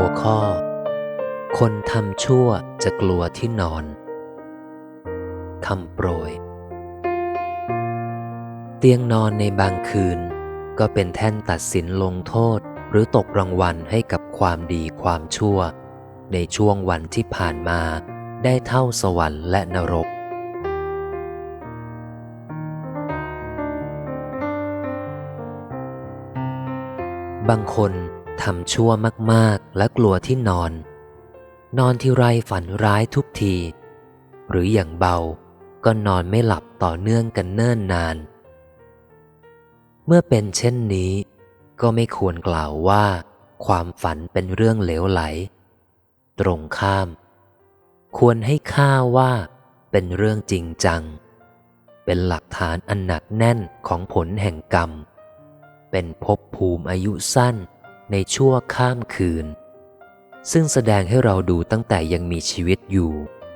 หัวข้อ คนทำชั่วจะกลัวที่นอนคำโปรย เตียงนอนในบางคืน ก็เป็นแท่นตัดสินลงโทษหรือตกรางวัลให้กับความดีความชั่ว ในช่วงวันที่ผ่านมาได้เท่าสวรรค์และนรก บางคน ทำชั่วมากๆและกลัวที่นอน นอนที่ไรฝันร้ายทุกที หรืออย่างเบาก็นอนไม่หลับต่อเนื่องกันเนิ่นนาน เมื่อเป็นเช่นนี้ ก็ไม่ควรกล่าวว่า ความฝันเป็นเรื่องเหลวไหล ตรงข้าม ควรให้ค่าว่าเป็นเรื่องจริงจัง เป็นหลักฐานอันหนักแน่นของผลแห่งกรรม เป็นภพภูมิอายุสั้น ในชั่วข้ามคืน ซึ่งแสดงให้เราดูตั้งแต่ยังมีชีวิตอยู่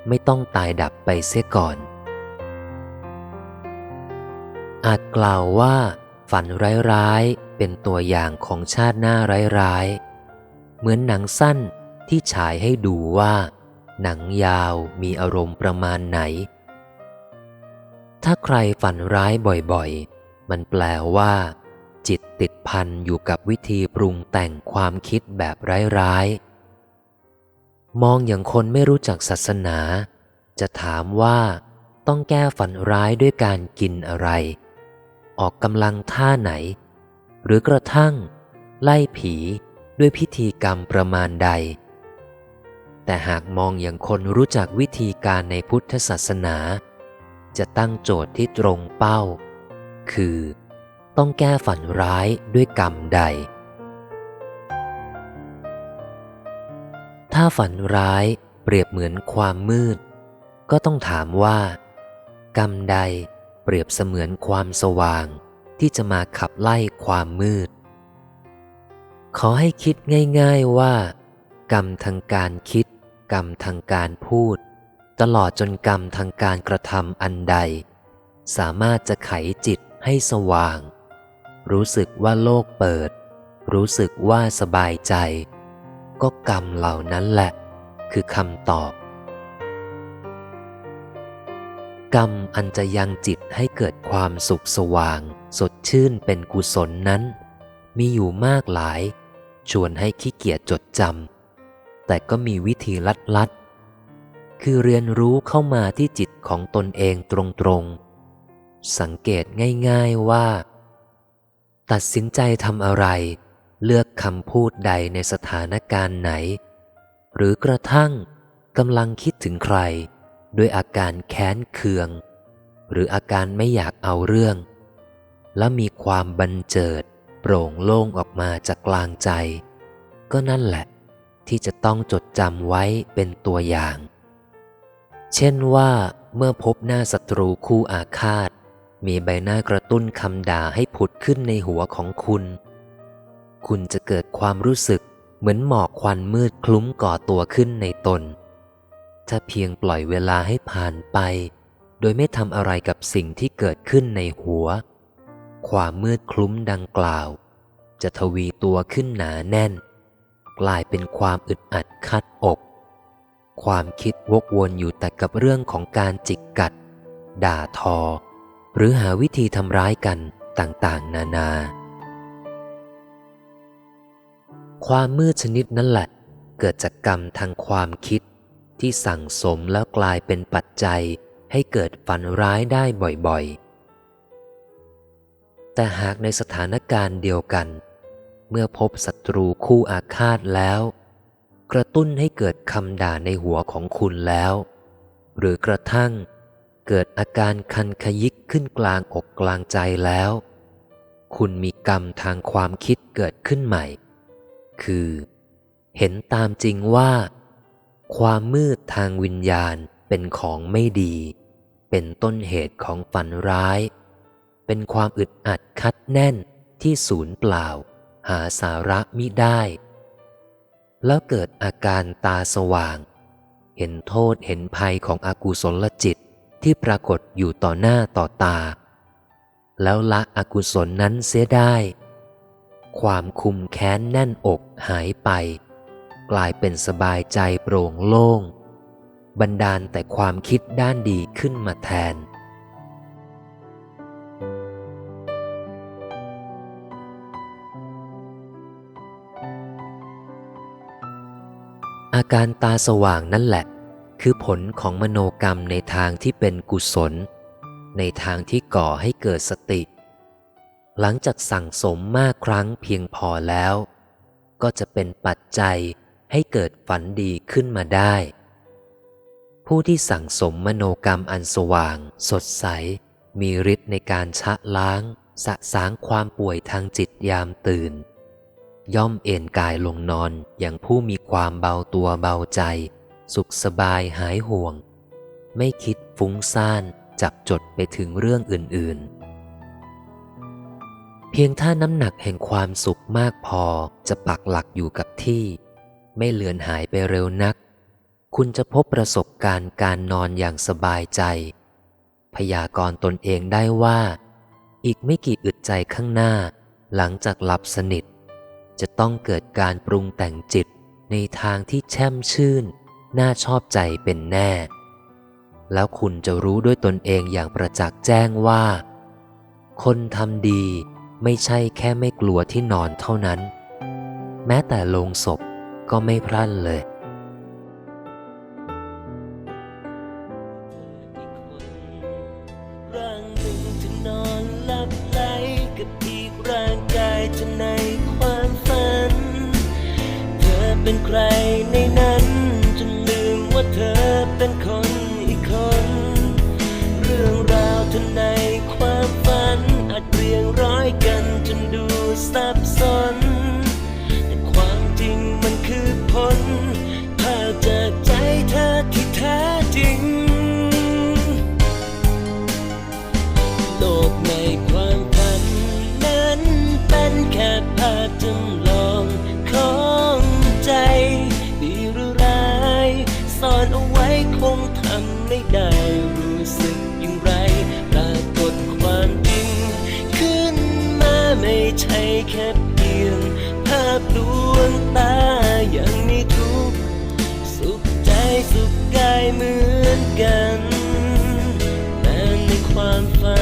ไม่ต้องตายดับไปเสียก่อน อาจกล่าวว่า ฝันร้ายๆ เป็นตัวอย่างของชาติหน้าร้ายๆ เหมือนหนังสั้นที่ฉายให้ดูว่า หนังยาวมีอารมณ์ประมาณไหน ถ้าใครฝันร้ายบ่อยๆ มันแปลว่า จิตติดพันอยู่กับวิธีปรุงแต่งความคิดแบบร้ายๆ มองอย่างคนไม่รู้จักศาสนา จะถามว่าต้องแก้ฝันร้ายด้วยการกินอะไร ออกกำลังท่าไหน หรือกระทั่ง ไล่ผีด้วยพิธีกรรมประมาณใด แต่หากมองอย่างคนรู้จักวิธีการในพุทธศาสนา จะตั้งโจทย์ที่ตรงเป้า คือ ต้องแก้ฝันร้ายด้วยกรรมใด ถ้าฝันร้ายเปรียบเหมือนความมืด ก็ต้องถามว่า กรรมใดเปรียบเสมือนความสว่างที่จะมาขับไล่ความมืด ขอให้คิดง่าย ๆว่า กรรมทางการคิด กรรมทางการพูด ตลอดจนกรรมทางการกระทำอันใด สามารถจะไขจิตให้สว่าง รู้สึกว่าโลกเปิด รู้สึกว่าสบายใจ ก็กรรมเหล่านั้นแหละ คือคำตอบ กรรมอันจะยังจิตให้เกิดความสุขสว่าง สดชื่นเป็นกุศลนั้น มีอยู่มากหลาย ชวนให้ขี้เกียจจดจำแต่ก็มีวิธีลัดลัดๆคือเรียนรู้เข้ามาที่จิตของตนเองตรงๆ สังเกตง่ายๆว่า ตัดสินใจทำอะไร เลือกคำพูดใดในสถานการณ์ไหน หรือกระทั่งกำลังคิดถึงใคร ด้วยอาการแค้นเคือง หรืออาการไม่อยากเอาเรื่อง และมีความบันเจิด โปร่งโล่งออกมาจากกลางใจ ก็นั่นแหละ ที่จะต้องจดจำไว้เป็นตัวอย่าง เช่นว่าเมื่อพบหน้าศัตรูคู่อาฆาต มีใบหน้ากระตุ้นคำด่าให้ผุดขึ้นในหัวของคุณ คุณจะเกิดความรู้สึกเหมือนหมอกควันมืดคลุ้มก่อตัวขึ้นในตน ถ้าเพียงปล่อยเวลาให้ผ่านไป โดยไม่ทำอะไรกับสิ่งที่เกิดขึ้นในหัว ความมืดคลุ้มดังกล่าว จะทวีตัวขึ้นหนาแน่น กลายเป็นความอึดอัดคัดอก ความคิดวกวนอยู่แต่กับเรื่องของการจิกกัด ด่าทอ หรือหาวิธีทำร้ายกันต่างๆ นานา ความมืดชนิดนั้นแหละ เกิดจากกรรมทางความคิด ที่สั่งสมแล้วกลายเป็นปัจจัยให้เกิดฝันร้ายได้บ่อยๆ แต่หากในสถานการณ์เดียวกัน เมื่อพบศัตรูคู่อาฆาตแล้ว กระตุ้นให้เกิดคำด่าในหัวของคุณแล้ว หรือกระทั่ง เกิดอาการคันขยิกขึ้นกลางอกกลางใจแล้ว คุณมีกรรมทางความคิดเกิดขึ้นใหม่ คือ เห็นตามจริงว่า ความมืดทางวิญญาณเป็นของไม่ดี เป็นต้นเหตุของฝันร้าย เป็นความอึดอัดคัดแน่นที่ศูนย์เปล่า หาสาระมิได้ แล้วเกิดอาการตาสว่าง เห็นโทษเห็นภัยของอากุศลจิต ที่ปรากฏอยู่ต่อหน้าต่อตา แล้วละอกุศลนั้นเสียได้ ความคุมแค้นแน่นอกหายไป กลายเป็นสบายใจโปร่งโล่ง บันดาลแต่ความคิดด้านดีขึ้นมาแทนอาการตาสว่างนั่นแหละ คือผลของมโนกรรมในทางที่เป็นกุศล ในทางที่ก่อให้เกิดสติ หลังจากสั่งสมมากครั้งเพียงพอแล้ว ก็จะเป็นปัจจัยให้เกิดฝันดีขึ้นมาได้ ผู้ที่สั่งสมมโนกรรมอันสว่าง สดใส มีฤทธิ์ในการชะล้าง สะสางความป่วยทางจิตยามตื่น ย่อมเอนกายลงนอนอย่างผู้มีความเบาตัวเบาใจ สุขสบายหายห่วง ไม่คิดฟุ้งซ่านจับจดไปถึงเรื่องอื่นๆ เพียงถ้าน้ำหนักแห่งความสุขมากพอจะปักหลักอยู่กับที่ ไม่เลือนหายไปเร็วนัก คุณจะพบประสบการณ์การนอนอย่างสบายใจ พยากรณ์ตนเองได้ว่า อีกไม่กี่อึดใจข้างหน้า หลังจากหลับสนิท จะต้องเกิดการปรุงแต่งจิตในทางที่แช่มชื่น น่าชอบใจเป็นแน่ แล้วคุณจะรู้ด้วยตนเองอย่างประจักษ์แจ้งว่า คนทำดีไม่ใช่แค่ไม่กลัวที่นอนเท่านั้น แม้แต่ลงศพก็ไม่พลั้นเลย ร่างหนึ่งจะนอนหลับไหลกับอีกร่างกายจะในความฝัน เธอเป็นใครในนั้น แค่เพียงภาพลวงตายังมีทุกสุขใจสุขกายเหมือนกันแม้ในความฝัน